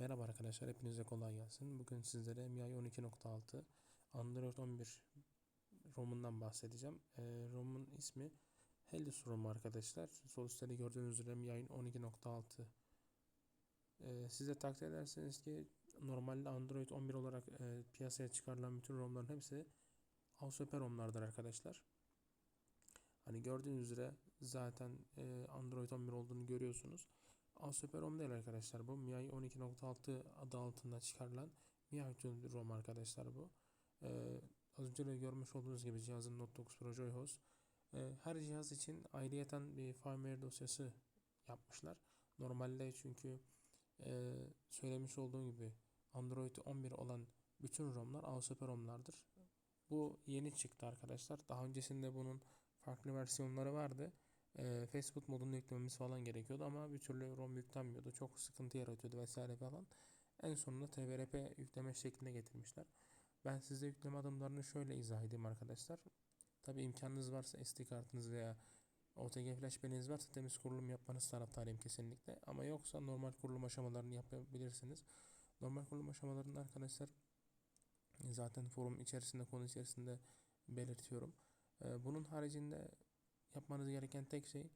Merhaba arkadaşlar, hepinize kolay gelsin. Bugün sizlere MIUI 12.6 Android 11 ROM'undan bahsedeceğim. Ee, ROM'un ismi Helis ROM arkadaşlar. Sol üstte gördüğünüz üzere MIUI 12.6 ee, Siz takdir ederseniz ki normalde Android 11 olarak e, piyasaya çıkarılan bütün ROM'ların hepsi AWP ROM'lardır arkadaşlar. Hani gördüğünüz üzere zaten e, Android 11 olduğunu görüyorsunuz. ASP ROM değil arkadaşlar bu. MIUI 12.6 adı altında çıkarılan MIUI ROM arkadaşlar bu. Ee, az önce de görmüş olduğunuz gibi cihazın Note 9 Pro JoyHoS. Ee, her cihaz için ayrıyeten bir firmware dosyası yapmışlar. Normalde çünkü e, söylemiş olduğum gibi Android 11 olan bütün ROM'lar ASP ROM'lardır. Bu yeni çıktı arkadaşlar. Daha öncesinde bunun farklı versiyonları vardı e, Facebook modunu yüklememiz falan gerekiyordu ama bir türlü ROM yüklenmiyordu. Çok sıkıntı yaratıyordu vesaire falan. En sonunda TVRP yükleme şekline getirmişler. Ben size yükleme adımlarını şöyle izah edeyim arkadaşlar. Tabi imkanınız varsa SD kartınız veya OTG flash beliniz varsa temiz kurulum yapmanız taraftarıyım kesinlikle. Ama yoksa normal kurulum aşamalarını yapabilirsiniz. Normal kurulum aşamalarında arkadaşlar zaten forum içerisinde konu içerisinde belirtiyorum. Bunun haricinde yapmanız gereken tek şey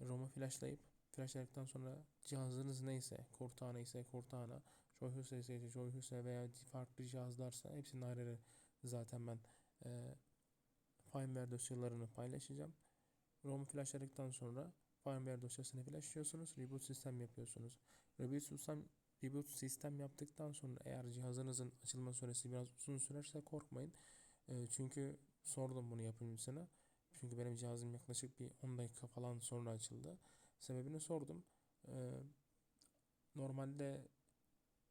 ROM'u flashlayıp flashladıktan sonra cihazınız neyse Cortana ise Cortana, Joyhus ise Joyhus veya farklı cihazlarsa hepsinin ayrı zaten ben e, firmware dosyalarını paylaşacağım. ROM'u flashladıktan sonra firmware dosyasını flashlıyorsunuz. Reboot sistem yapıyorsunuz. Reboot sistem reboot sistem yaptıktan sonra eğer cihazınızın açılma süresi biraz uzun sürerse korkmayın. E, çünkü sordum bunu yapımcısına. Çünkü benim cihazım yaklaşık bir 10 dakika falan sonra açıldı. Sebebini sordum. Ee, normalde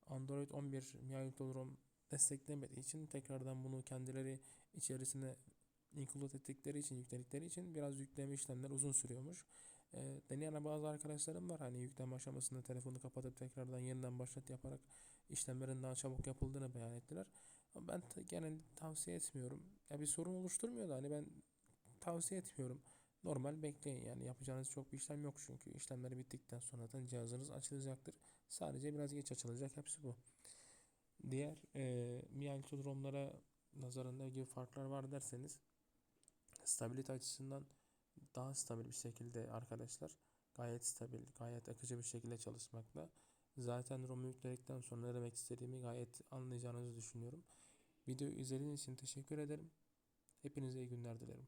Android 11 MIUI ROM desteklemediği için tekrardan bunu kendileri içerisine include ettikleri için, yükledikleri için biraz yükleme işlemler uzun sürüyormuş. E, deneyen bazı arkadaşlarım var. Hani yükleme aşamasında telefonu kapatıp tekrardan yeniden başlat yaparak işlemlerin daha çabuk yapıldığını beyan ettiler. Ama ben genelde tavsiye etmiyorum. Ya bir sorun oluşturmuyor da hani ben tavsiye etmiyorum. Normal bekleyin yani yapacağınız çok bir işlem yok çünkü işlemleri bittikten sonra da cihazınız açılacaktır. Sadece biraz geç açılacak hepsi bu. Diğer e, MIUI ROM'lara nazaran ne gibi farklar var derseniz stabilite açısından daha stabil bir şekilde arkadaşlar gayet stabil, gayet akıcı bir şekilde çalışmakta. Zaten ROM'u yükledikten sonra ne demek istediğimi gayet anlayacağınızı düşünüyorum. Video izlediğiniz için teşekkür ederim. Hepinize iyi günler dilerim.